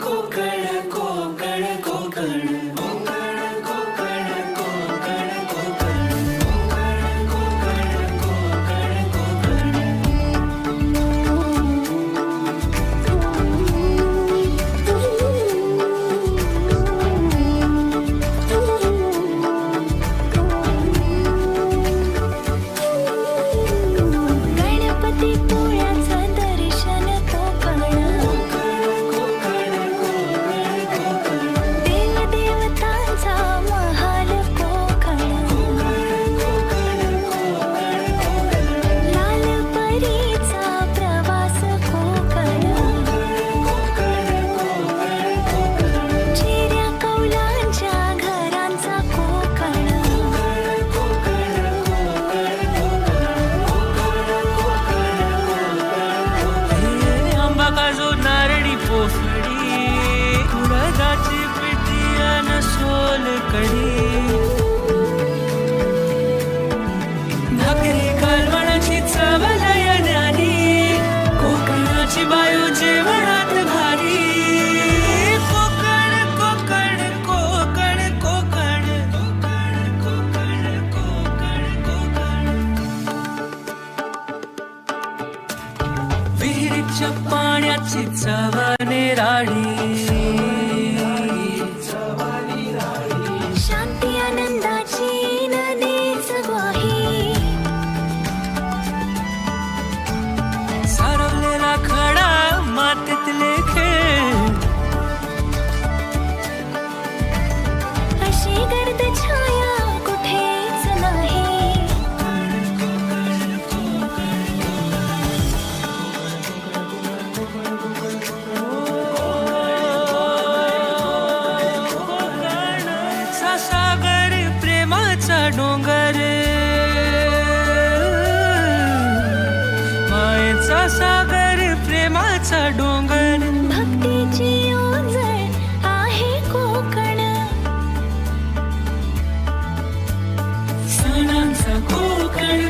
後悔 जेवणात भारी. कोकण कोकण कोकण कोकण. कोकण कोकण कोकण कोकण विहिरीच्या पाण्याची चवने राणी डोंगर. मायेचा सागर प्रेमाचा डोंगर. भक्तीची ओझळ आहे कोकण. सणांचा कोकण